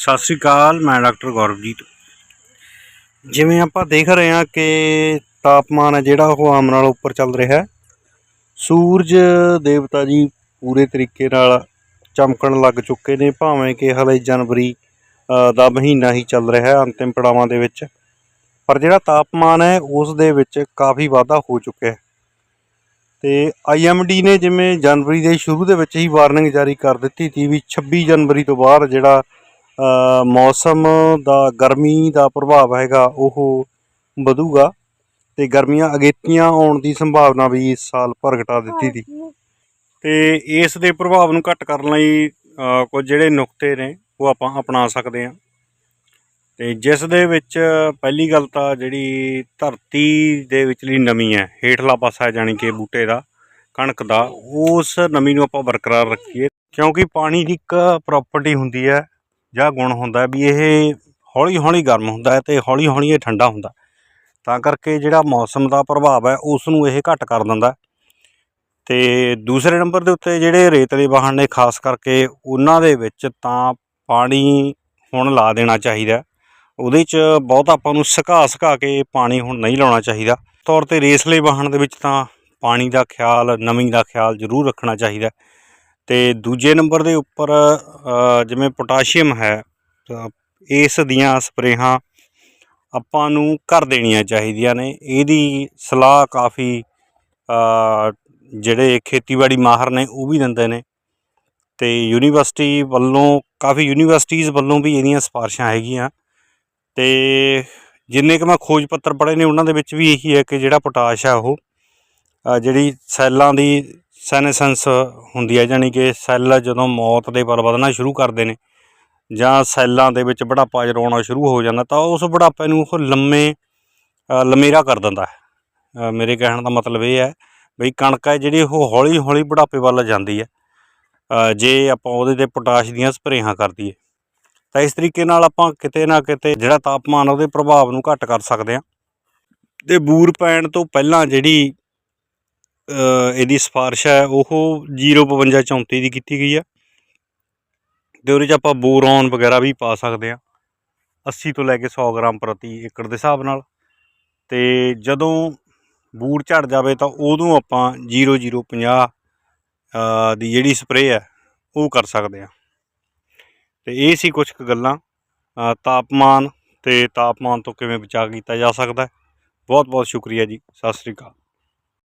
ਸਤਿ ਸ੍ਰੀ ਅਕਾਲ, ਮੈਂ ਡਾਕਟਰ ਗੌਰਵਜੀਤ। ਜਿਵੇਂ ਆਪਾਂ ਦੇਖ ਰਹੇ ਹਾਂ ਕਿ ਤਾਪਮਾਨ ਹੈ ਜਿਹੜਾ ਉਹ ਆਮ ਨਾਲ ਉੱਪਰ ਚੱਲ ਰਿਹਾ ਹੈ। ਸੂਰਜ ਦੇਵਤਾ ਜੀ ਪੂਰੇ ਤਰੀਕੇ ਨਾਲ ਚਮਕਣ ਲੱਗ ਚੁੱਕੇ ਨੇ, ਭਾਵੇਂ ਕਿ ਹਲੇ ਜਨਵਰੀ ਦਾ ਮਹੀਨਾ ਹੀ ਚੱਲ ਰਿਹਾ ਹੈ ਅੰਤਿਮ ਪੜਾਵਾਂ ਦੇ ਵਿੱਚ। ਪਰ ਜਿਹੜਾ ਤਾਪਮਾਨ ਹੈ, ਉਸ ਦੇ ਵਿੱਚ ਕਾਫੀ ਵਾਧਾ ਹੋ ਚੁੱਕਿਆ ਹੈ। ਤੇ ਆਈਐਮਡੀ ਨੇ ਜਿਵੇਂ ਜਨਵਰੀ ਦੇ ਸ਼ੁਰੂ ਦੇ ਵਿੱਚ ਹੀ ਵਾਰਨਿੰਗ ਜਾਰੀ ਕਰ ਦਿੱਤੀ ਸੀ ਵੀ 26 ਜਨਵਰੀ ਤੋਂ ਬਾਅਦ ਜਿਹੜਾ ਮੌਸਮ ਦਾ ਗਰਮੀ ਦਾ ਪ੍ਰਭਾਵ ਹੈਗਾ ਉਹ ਵਧੂਗਾ ਤੇ ਗਰਮੀਆਂ ਅਗੇਤੀਆਂ ਆਉਣ ਦੀ ਸੰਭਾਵਨਾ ਵੀ ਇਸ ਸਾਲ ਪ੍ਰਗਟਾ ਦਿੱਤੀ ਸੀ ਤੇ ਇਸ ਦੇ ਪ੍ਰਭਾਵ ਨੂੰ ਘੱਟ ਕਰਨ ਲਈ ਕੁਝ ਜਿਹੜੇ ਨੁਕਤੇ ਨੇ ਉਹ ਆਪਾਂ ਅਪਣਾ ਸਕਦੇ ਹਾਂ। ਤੇ ਜਿਸ ਦੇ ਵਿੱਚ ਪਹਿਲੀ ਗੱਲ ਤਾਂ ਜਿਹੜੀ ਧਰਤੀ ਦੇ ਵਿਚਲੀ ਨਮੀ ਹੈ ਹੇਠਲਾ ਪਾਸਾ ਜਾਣੀ ਕਿ ਬੂਟੇ ਦਾ ਕਣਕ ਦਾ ਉਸ ਨਮੀ ਨੂੰ ਆਪਾਂ ਬਰਕਰਾਰ ਰੱਖੀਏ। ਕਿਉਂਕਿ ਪਾਣੀ ਦੀ ਇੱਕ ਪ੍ਰਾਪਰਟੀ ਹੁੰਦੀ ਹੈ ਜਾਂ ਗੁਣ ਹੁੰਦਾ ਵੀ ਇਹ ਹੌਲੀ ਹੌਲੀ ਗਰਮ ਹੁੰਦਾ ਹੈ ਤੇ ਹੌਲੀ ਹੌਲੀ ਇਹ ਠੰਡਾ ਹੁੰਦਾ ਤਾਂ ਕਰਕੇ ਜਿਹੜਾ ਮੌਸਮ ਦਾ ਪ੍ਰਭਾਵ ਹੈ ਉਸ ਨੂੰ ਇਹ ਘੱਟ ਕਰ ਦਿੰਦਾ ਹੈ। ਤੇ ਦੂਸਰੇ ਨੰਬਰ ਦੇ ਉੱਤੇ ਜਿਹੜੇ ਰੇਤਲੇ ਵਾਹਨ ਨੇ, ਖਾਸ ਕਰਕੇ ਉਹਨਾਂ ਦੇ ਵਿੱਚ ਤਾਂ ਪਾਣੀ ਹੁਣ ਲਾ ਦੇਣਾ ਚਾਹੀਦਾ ਉਹਦੇ 'ਚ ਬਹੁਤ ਆਪਾਂ ਨੂੰ ਸੁਕਾ ਸੁਕਾ ਕੇ ਪਾਣੀ ਹੁਣ ਨਹੀਂ ਲਾਉਣਾ ਚਾਹੀਦਾ। ਤੌਰ ਤੇ ਰੇਸਲੇ ਵਾਹਨ ਦੇ ਵਿੱਚ ਤਾਂ ਪਾਣੀ ਦਾ ਖਿਆਲ, ਨਮੀ ਦਾ ਖਿਆਲ ਜ਼ਰੂਰ ਰੱਖਣਾ ਚਾਹੀਦਾ ਤੇ ਦੂਜੇ ਨੰਬਰ ਦੇ ਉੱਪਰ ਜਿਵੇਂ ਪੋਟਾਸ਼ੀਅਮ ਹੈ ਇਸ ਦੀਆਂ ਸਪਰੇਹਾਂ ਆਪਾਂ ਨੂੰ ਕਰ ਦੇਣੀਆਂ ਚਾਹੀਦੀਆਂ ਨੇ। ਇਹਦੀ ਸਲਾਹ ਕਾਫੀ ਜਿਹੜੇ ਖੇਤੀਬਾੜੀ ਮਾਹਰ ਨੇ, ਉਹ ਵੀ ਦਿੰਦੇ ਨੇ। ਤੇ ਯੂਨੀਵਰਸਿਟੀ ਵੱਲੋਂ, ਕਾਫੀ ਯੂਨੀਵਰਸਿਟੀਜ਼ ਵੱਲੋਂ ਵੀ ਇਹਦੀਆਂ ਸਿਫਾਰਿਸ਼ਾਂ ਹੈਗੀਆਂ। ਤੇ ਜਿੰਨੇ ਕਿ ਮੈਂ ਖੋਜ ਪੱਤਰ ਪੜ੍ਹੇ ਨੇ, ਉਹਨਾਂ ਦੇ ਵਿੱਚ ਵੀ ਇਹੀ ਹੈ ਕਿ ਜਿਹੜਾ ਪੋਟਾਸ਼ ਹੈ ਉਹ ਜਿਹੜੀ ਸੈੱਲਾਂ ਦੀ ਸੈਨੇਸੈਂਸ ਹੁੰਦੀ ਹੈ ਯਾਨੀ ਕਿ ਸੈੱਲ ਜਦੋਂ ਮੌਤ ਦੇ ਵੱਲ ਵਧਣਾ ਸ਼ੁਰੂ ਕਰਦੇ ਨੇ ਜਾਂ ਸੈੱਲਾਂ ਦੇ ਵਿੱਚ ਬੁਢਾਪਾ ਜਦੋਂ ਸ਼ੁਰੂ ਹੋ ਜਾਂਦਾ ਤਾਂ ਉਸ ਬੁਢਾਪੇ ਨੂੰ ਉਹ ਲੰਮੇ ਅ, ਲੰਮੇਰਾ ਕਰ ਦਿੰਦਾ ਹੈ। ਮੇਰੇ ਕਹਿਣ ਦਾ ਮਤਲਬ ਇਹ ਹੈ ਬਈ ਕਣਕ ਹੈ ਜਿਹੜੀ ਉਹ ਹੌਲੀ ਹੌਲੀ ਬੁਢਾਪੇ ਵੱਲ ਜਾਂਦੀ ਹੈ। ਜੇ ਆਪਾਂ ਉਹਦੇ ਤੇ ਪੋਟਾਸ਼ ਦੀਆਂ ਸਪਰੇਹਾਂ ਕਰ ਦਈਏ ਤਾਂ ਇਸ ਤਰੀਕੇ ਨਾਲ ਆਪਾਂ ਕਿਤੇ ਨਾ ਕਿਤੇ ਜਿਹੜਾ ਤਾਪਮਾਨ ਉਹਦੇ ਪ੍ਰਭਾਵ ਨੂੰ ਘੱਟ ਕਰ ਸਕਦੇ ਹਾਂ। ਤੇ ਬੂਰ ਪੈਣ ਤੋਂ ਪਹਿਲਾਂ ਜਿਹੜੀ ਇਹਦੀ ਸਿਫਾਰਿਸ਼ ਹੈ ਉਹ 052 34 ਦੀ ਕੀਤੀ ਗਈ ਹੈ। ਤੇ ਉਹਦੇ 'ਚ ਆਪਾਂ ਬੋਰੋਨ ਵਗੈਰਾ ਵੀ ਪਾ ਸਕਦੇ ਹਾਂ। 80 ਤੋਂ ਲੈ ਕੇ 100 ਗ੍ਰਾਮ ਪ੍ਰਤੀ ਏਕੜ ਦੇ ਹਿਸਾਬ ਨਾਲ। ਤੇ ਜਦੋਂ ਬੂਰ ਝੜ ਜਾਵੇ ਤਾਂ ਉਦੋਂ ਆਪਾਂ 0050 ਅ, ਦੀ ਜਿਹੜੀ ਸਪਰੇਅ ਹੈ ਉਹ ਕਰ ਸਕਦੇ ਹਾਂ। ਤੇ ਇਹ ਸੀ ਕੁਝ ਕੁ ਗੱਲਾਂ। ਤਾਪਮਾਨ ਤੇ ਤਾਪਮਾਨ ਤੋਂ ਕਿਵੇਂ ਬਚਾਅ ਕੀਤਾ ਜਾ ਸਕਦਾ ਬਹੁਤ ਬਹੁਤ ਸ਼ੁਕਰੀਆ ਜੀ। ਸਤਿ ਸ੍ਰੀ ਅਕਾਲ।